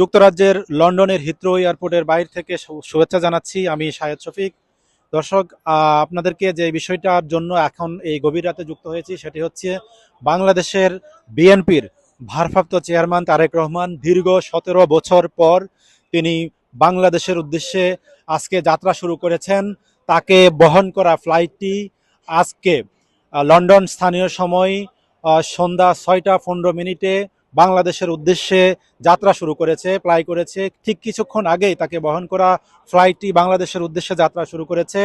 যুক্তরাজ্যের লন্ডনের হিথ্রো এয়ারপোর্টের বাইরে থেকে শুভেচ্ছা জানাচ্ছি আমি শাহেদ শফিক। দর্শক আপনাদেরকে যে বিষয়টার জন্য এখন এই গভীর রাতে যুক্ত হয়েছি সেটি হচ্ছে বাংলাদেশের বিএনপির ভারপ্রাপ্ত চেয়ারম্যান তারেক রহমান দীর্ঘ সতেরো বছর পর তিনি বাংলাদেশের উদ্দেশ্যে আজকে যাত্রা শুরু করেছেন। তাকে বহন করা ফ্লাইটটি আজকে লন্ডন স্থানীয় সময় সন্ধ্যা ছয়টা পনেরো মিনিটে বাংলাদেশের উদ্দেশ্যে যাত্রা শুরু করেছে ফ্লাই করেছে। ঠিক কিছুক্ষণ আগেই তাকে বহন করা ফ্লাইটটি বাংলাদেশের উদ্দেশ্যে যাত্রা শুরু করেছে।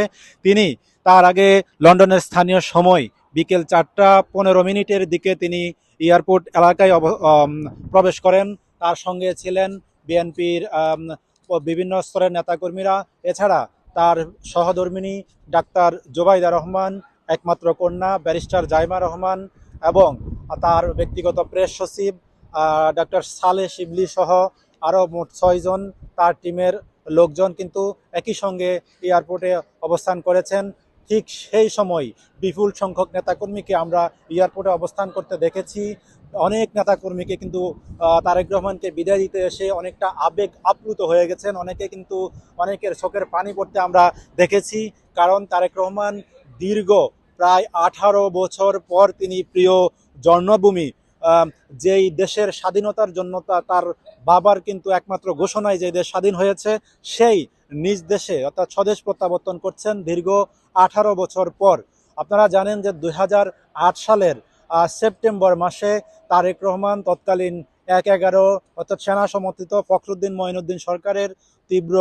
তিনি তার আগে লন্ডনের স্থানীয় সময় বিকেল চারটা পনেরো মিনিটের দিকে তিনি এয়ারপোর্ট এলাকায় প্রবেশ করেন। তার সঙ্গে ছিলেন বিএনপির বিভিন্ন স্তরের নেতাকর্মীরা। এছাড়া তার সহধর্মিনী ডাক্তার জোবাইদা রহমান, একমাত্র কন্যা ব্যারিস্টার জাইমা রহমান এবং তার ব্যক্তিগত প্রেস সচিব ডাক্তার সালে শিবলি সহ আরও মোট ছয়জন তার টিমের লোকজন কিন্তু একই সঙ্গে এয়ারপোর্টে অবস্থান করেছেন। ঠিক সেই সময় বিপুল সংখ্যক নেতাকর্মীকে আমরা এয়ারপোর্টে অবস্থান করতে দেখেছি। অনেক নেতাকর্মীকে কিন্তু তারেক রহমানকে বিদায় দিতে এসে অনেকটা আবেগ আপ্লুত হয়ে গেছেন। অনেকে কিন্তু অনেকের চোখের পানি পড়তে আমরা দেখেছি। কারণ তারেক রহমান দীর্ঘ প্রায় আঠারো বছর পর তিনি প্রিয় জন্মভূমি যেই দেশের স্বাধীনতার জন্য তার বাবার কিন্তু একমাত্র ঘোষণায় যে দেশ স্বাধীন হয়েছে, সেই নিজ দেশে অর্থাৎ স্বদেশ প্রত্যাবর্তন করছেন দীর্ঘ আঠারো বছর পর। আপনারা জানেন যে দু হাজার আট সালের সেপ্টেম্বর মাসে তারেক রহমান তৎকালীন এক এগারো অর্থাৎ সেনা সমর্থিত ফখরুদ্দিন মঈনুদ্দিন সরকারের তীব্র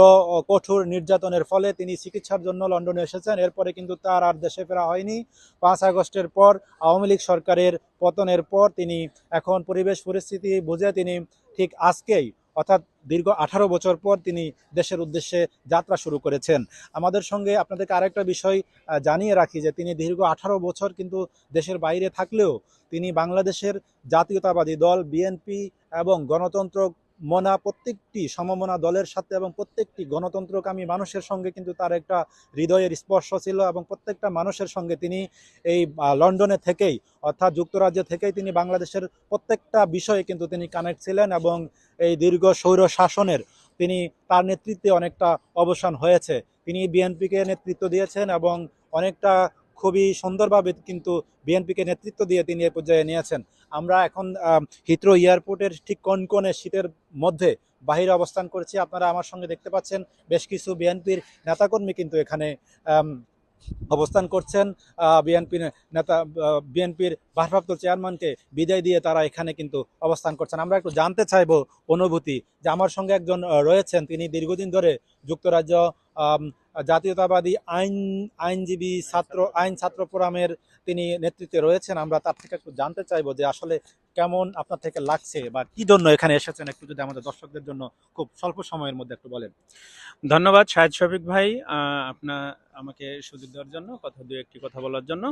কঠোর নির্যাতনের ফলে তিনি চিকিৎসার জন্য লন্ডনে এসেছেন। এরপরে কিন্তু তার আর দেশে ফেরা হয়নি। পাঁচ আগস্টের পর আওয়ামী লীগ সরকারের পতনের পর তিনি এখন পরিবেশ পরিস্থিতি বুঝে তিনি ঠিক আজকেই অর্থাৎ দীর্ঘ আঠারো বছর পর তিনি দেশের উদ্দেশ্যে যাত্রা শুরু করেছেন। আমাদের সঙ্গে আপনাদেরকে আরেকটা বিষয় জানিয়ে রাখি যে তিনি দীর্ঘ আঠারো বছর কিন্তু দেশের বাইরে থাকলেও তিনি বাংলাদেশের জাতীয়তাবাদী দল, বিএনপি এবং গণতন্ত্র মনা প্রত্যেকটি সমমনা দলের সাথে এবং প্রত্যেকটি গণতন্ত্রকামী মানুষের সঙ্গে কিন্তু তার একটা হৃদয়ের স্পর্শ ছিল এবং প্রত্যেকটা মানুষের সঙ্গে তিনি এই লন্ডনে থেকেই অর্থাৎ যুক্তরাজ্য থেকেই তিনি বাংলাদেশের প্রত্যেকটা বিষয়ে কিন্তু তিনি কানেক্ট ছিলেন এবং এই দীর্ঘ স্বৈর শাসনের তিনি তার নেতৃত্বে অনেকটা অবসান হয়েছে। তিনি বিএনপিকে নেতৃত্ব দিয়েছেন এবং অনেকটা খুবই সুন্দরভাবে কিন্তু বিএনপিকে নেতৃত্ব দিয়ে তিনি এ পর্যায়ে নিয়েছেন। আমরা এখন হিথ্রো এয়ারপোর্টের ঠিক কনকনে শীতের মধ্যে বাহিরে অবস্থান করছি আপনারা আমার সঙ্গে দেখতে পাচ্ছেন। বেশ কিছু বিএনপির নেতাকর্মী কিন্তু এখানে অবস্থান করছেন। বিএনপির নেতা বিএনপির ভারপ্রাপ্ত চেয়ারম্যানকে বিদায় দিয়ে তারা এখানে কিন্তু অবস্থান করছেন। আমরা একটু জানতে চাইব অনুভূতি যে আমার সঙ্গে একজন রয়েছেন। তিনি দীর্ঘদিন ধরে যুক্তরাজ্য জাতীয়তাবাদী আইন, আইনজীবী ছাত্র, আইন ছাত্র ফোরামের তিনি নেতৃত্বে রয়েছেন, আমরা তার থেকে একটু জানতে চাইব যে আসলে কেমন আপনার থেকে লাগছে বা কি জন্য এখানে এসেছেন, একটু যদি আমাদের দর্শকদের জন্য খুব স্বল্প সময়ের মধ্যে একটু বলেন। ধন্যবাদ শাহেদ শফিক ভাই আপনার আমাকে সুযোগ দেওয়ার জন্য, কথা, দু একটি কথা বলার জন্য।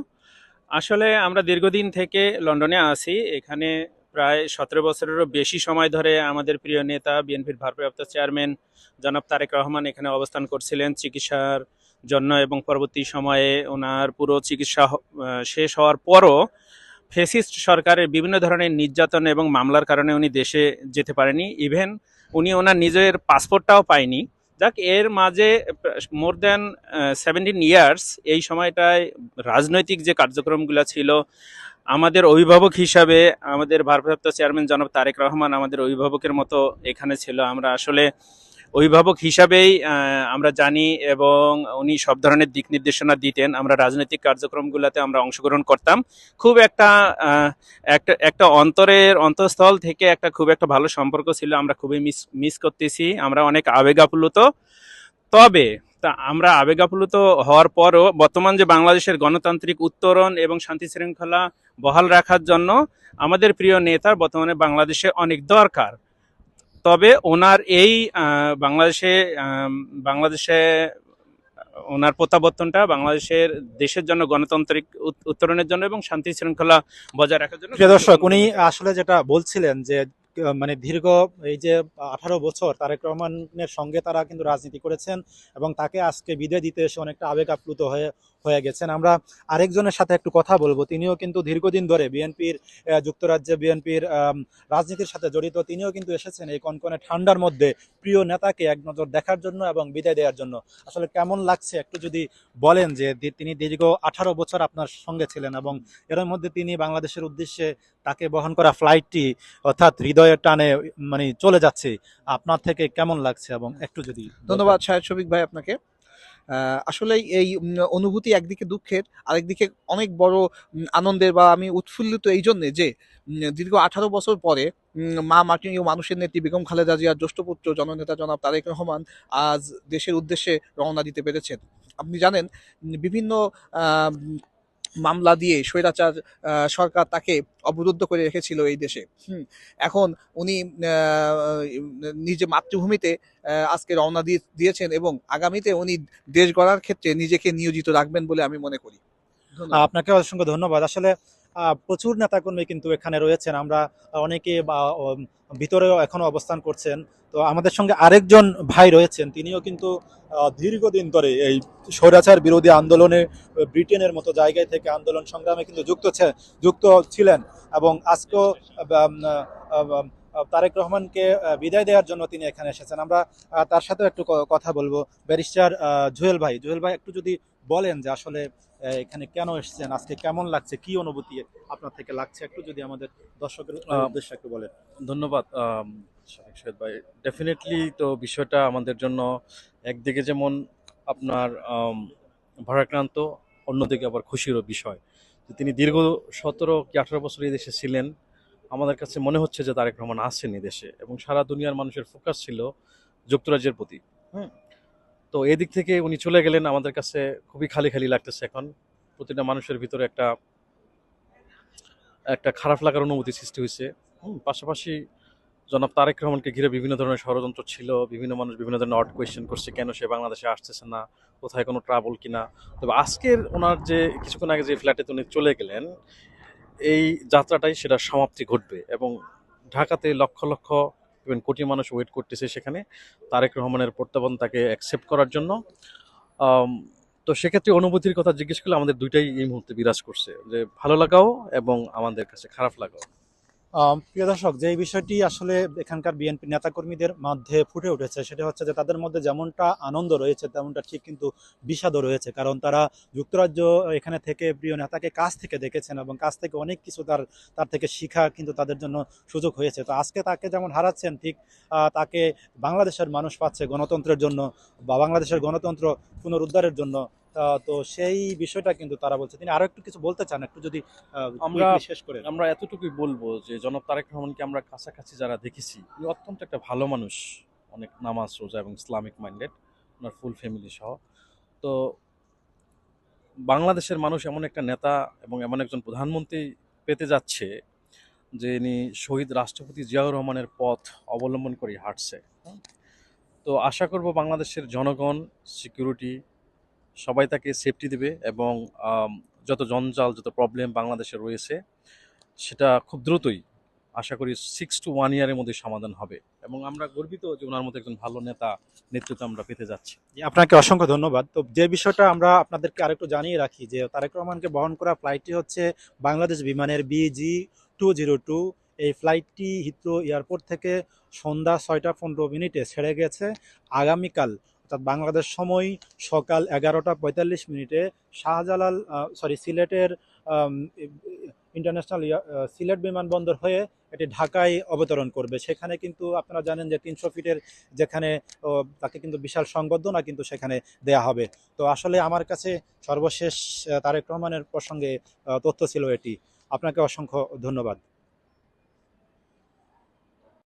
আসলে আমরা দীর্ঘদিন থেকে লন্ডনে আছি, এখানে প্রায় সতেরো বছরেরও বেশি সময় ধরে আমাদের প্রিয় নেতা, বিএনপির ভারপ্রাপ্ত চেয়ারম্যান জনাব তারেক রহমান এখানে অবস্থান করছিলেন, চিকিৎসার জন্য এবং পরবর্তী সময়ে ওনার পুরো চিকিৎসা শেষ হওয়ার পরও ফেসিস্ট সরকারের বিভিন্ন ধরনের নির্যাতন এবং মামলার কারণে উনি দেশে যেতে পারেনি। ইভেন উনি ওনার নিজের পাসপোর্টটাও পায়নি। যাক, এর মাঝে মোর দেন সেভেন্টিন ইয়ার্স এই সময়টায় রাজনৈতিক যে কার্যক্রমগুলো ছিল, আমাদের অভিভাবক হিসাবে আমাদের ভারপ্রাপ্ত চেয়ারম্যান জনাব তারেক রহমান আমাদের অভিভাবকের মতো এখানে ছিল। আমরা আসলে অভিভাবক হিসাবেই আমরা জানি এবং উনি সব ধরনের দিক নির্দেশনা দিতেন। আমরা রাজনৈতিক কার্যক্রমগুলোতে আমরা অংশগ্রহণ করতাম। খুব একটা একটা একটা অন্তরের অন্তঃস্থল থেকে একটা খুব একটা ভালো সম্পর্ক ছিল, আমরা খুবই মিস মিস করতেছি। আমরা অনেক আবেগাপ্লুত। তবে, তা আমরা আবেগাপ্লুত হওয়ার পরও বর্তমান যে বাংলাদেশের গণতান্ত্রিক উত্তরণ এবং শান্তি শৃঙ্খলা বহাল রাখার জন্য আমাদের প্রিয় নেতার বর্তমানে বাংলাদেশে অনেক দরকার। তবে ওনার এই বাংলাদেশে বাংলাদেশে ওনার প্রত্যাবর্তনটা বাংলাদেশের দেশের জন্য গণতান্ত্রিক উত- উত্তরণের জন্য এবং শান্তি শৃঙ্খলা বজায় রাখার জন্য প্রিয় দর্শক উনি আসলে যেটা বলছিলেন যে মানে দীর্ঘ এই যে আঠারো বছর তারেক রহমানের সঙ্গে তারা কিন্তু রাজনীতি করেছেন এবং তাকে আজকে বিদায় দিতে এসে অনেকটা আবেগ আপ্লুত হয়ে হয়ে গেছেন। আমরা আরেকজনের সাথে একটু কথা বলব। তিনিও কিন্তু দীর্ঘদিন ধরে বিএনপির যুক্তরাজ্যে বিএনপির রাজনীতির সাথে জড়িত। তিনিও কিন্তু এসেছেন এই কনকনে ঠান্ডার মধ্যে প্রিয় নেতাকে এক নজর দেখার জন্য এবং বিদায় দেওয়ার জন্য। আসলে কেমন লাগছে একটু যদি বলেন যে তিনি দীর্ঘ আঠারো বছর আপনার সঙ্গে ছিলেন এবং এর মধ্যে তিনি বাংলাদেশের উদ্দেশ্যে তাকে বহন করা ফ্লাইটটি অর্থাৎ হৃদয়ের টানে মানে চলে যাচ্ছে। আপনার থেকে কেমন লাগছে এবং একটু যদি ধন্যবাদ সাহেব শফিক ভাই আপনাকে। আসলে এই অনুভূতি একদিকে দুঃখের, আরেকদিকে অনেক বড় আনন্দের বা আমি উৎফুল্লিত এই জন্যে যে দীর্ঘ আঠারো বছর পরে মা ও মানুষের নেত্রী বেগম খালেদা জিয়ার জ্যেষ্ঠপুত্র জননেতা জনাব তারেক রহমান আজ দেশের উদ্দেশ্যে রওনা দিতে পেরেছেন। আপনি জানেন, বিভিন্ন মামলা দিয়ে স্বৈরাচার সরকার তাকে অবরুদ্ধ করে রেখেছিল এই দেশে। এখন উনি নিজে মাতৃভূমিতে আজকে রওনা দিয়ে, দিয়েছেন এবং আগামীতে উনি দেশ গড়ার ক্ষেত্রে নিজেকে নিয়োজিত রাখবেন বলে আমি মনে করি। আপনাকে অসংখ্য ধন্যবাদ। আসলে প্রচুর নেতাকর্মী কিন্তু এখানে রয়েছেন। আমরা অনেকে ভিতরেও এখনও অবস্থান করছেন। তো আমাদের সঙ্গে আরেকজন ভাই রয়েছেন। তিনিও কিন্তু দীর্ঘদিন ধরে এই স্বৈরাচার বিরোধী আন্দোলনে ব্রিটেনের মতো জায়গায় থেকে আন্দোলন সংগ্রামে কিন্তু যুক্ত যুক্ত ছিলেন এবং আজকেও তারেক রহমানকে বিদায় দেওয়ার জন্য তিনি এখানে এসেছেন। আমরা তার সাথেও একটু কথা বলব। ব্যারিস্টার জুয়েল ভাই জুয়েল ভাই, একটু যদি বলেন যে আসলে এখানে কেন এসেছেন আজকে কেমন লাগছে কি অনুভূতি আপনার থেকে লাগছে? একটু যদি আমাদের দর্শকের উদ্দেশ্যে একটু বলেন। ধন্যবাদ। শহীদ ভাই ডেফিনেটলি তো বিষয়টা আমাদের জন্য একদিকে যেমন আপনার ভারাক্রান্ত অন্যদিকে আবার খুশিরও বিষয়। যে তিনি দীর্ঘ সতেরো কি আঠারো বছর এই দেশে ছিলেন আমাদের কাছে মনে হচ্ছে যে তারেক রহমান আসছেন এই দেশে এবং সারা দুনিয়ার মানুষের ফোকাস ছিল যুক্তরাজ্যের প্রতি। হুম? তো এদিক থেকে উনি চলে গেলেন আমাদের কাছে খুবই খালি খালি লাগতেছে এখন। প্রতিটা মানুষের ভিতরে একটা একটা খারাপ লাগার অনুভূতি সৃষ্টি হয়েছে। পাশাপাশি জনাব তারেক রহমানকে ঘিরে বিভিন্ন ধরনের ষড়যন্ত্র ছিল, বিভিন্ন মানুষ বিভিন্ন ধরনের অট কোয়েশ্চেন করছে, কেন সে বাংলাদেশে আসতেছে না, কোথায় কোনো ট্রাবল কিনা। তবে আজকের ওনার যে, কিছুক্ষণ আগে যে ফ্ল্যাটে উনি চলে গেলেন, এই যাত্রাটাই সেটার সমাপ্তি ঘটবে এবং ঢাকাতে লক্ষ লক্ষ ইভেন কোটি মানুষ ওয়েট করতেছে সেখানে। তারেক রহমানের প্রত্যাবন তাকে অ্যাকসেপ্ট করার জন্য। তো সেক্ষেত্রে অনুভূতির কথা জিজ্ঞেস করলে আমাদের দুইটাই এই মুহূর্তে বিরাজ করছে, যে ভালো লাগাও এবং আমাদের কাছে খারাপ লাগাও। প্রিয় দর্শক, যে বিষয়টি আসলে এখানকার বিএনপি নেতাকর্মীদের মধ্যে ফুটে উঠেছে, সেটা হচ্ছে যে তাদের মধ্যে যেমনটা আনন্দ রয়েছে, তেমনটা ঠিক কিন্তু বিষাদও রয়েছে। কারণ তারা যুক্তরাজ্য এখানে থেকে প্রিয় নেতাকে কাছ থেকে দেখেছেন এবং কাছ থেকে অনেক কিছু তার তার থেকে শিখা কিন্তু তাদের জন্য সুযোগ হয়েছে। তো আজকে তাকে যেমন হারাচ্ছেন, ঠিক তাকে বাংলাদেশের মানুষ পাচ্ছে গণতন্ত্রের জন্য বা বাংলাদেশের গণতন্ত্র পুনরুদ্ধারের জন্য তো সেই বিষয়টা কিন্তু তারা বলছে। তিনি আরও একটু কিছু বলতে চান একটু যদি আমরা- শেষ করে আমরা এতটুকুই বলব যে জনাব তারেক রহমানকে আমরা কাছাকাছি যারা দেখেছি উনি অত্যন্ত একটা ভালো মানুষ অনেক নামাজ রোজা এবং ইসলামিক মাইন্ডেড ওনার ফুল ফ্যামিলি সহ। তো বাংলাদেশের মানুষ এমন একটা নেতা এবং এমন একজন প্রধানমন্ত্রী পেতে যাচ্ছে যে ইনি শহীদ রাষ্ট্রপতি জিয়াউর রহমানের পথ অবলম্বন করে হাঁটছে। তো আশা করব বাংলাদেশের জনগণ সিকিউরিটি সবাই তাকে সেফটি দেবে এবং যত জঞ্জাল, যত প্রবলেম বাংলাদেশে রয়েছে, সেটা খুব দ্রুতই আশা করি সিক্স টু ওয়ান ইয়ারের মধ্যে সমাধান হবে। এবং আমরা গর্বিত যে ওনার মতো একজন ভালো নেতা নেতৃত্ব আমরা পেতে যাচ্ছি। আপনাকে অসংখ্য ধন্যবাদ। তো যে বিষয়টা আমরা আপনাদেরকে আরেকটু জানিয়ে রাখি যে তারেক রহমানকে বহন করা ফ্লাইটটি হচ্ছে বাংলাদেশ বিমানের বিজি টু জিরো টু এই ফ্লাইটটি হিথ্রো এয়ারপোর্ট থেকে সন্ধ্যা ছয়টা পনেরো মিনিটে ছেড়ে গেছে। আগামীকাল অর্থাৎ বাংলাদেশ সময় সকাল এগারোটা পঁয়তাল্লিশ মিনিটে শাহজালাল সরি সিলেটের ইন্টারন্যাশনাল সিলেট বিমানবন্দর হয়ে এটি ঢাকায় অবতরণ করবে। সেখানে কিন্তু আপনারা জানেন যে তিনশো ফিটের যেখানে তাকে কিন্তু বিশাল সংবর্ধনা কিন্তু সেখানে দেয়া হবে। তো আসলে আমার কাছে সর্বশেষ তারেক রহমানের প্রসঙ্গে তথ্য ছিল এটি। আপনাকে অসংখ্য ধন্যবাদ।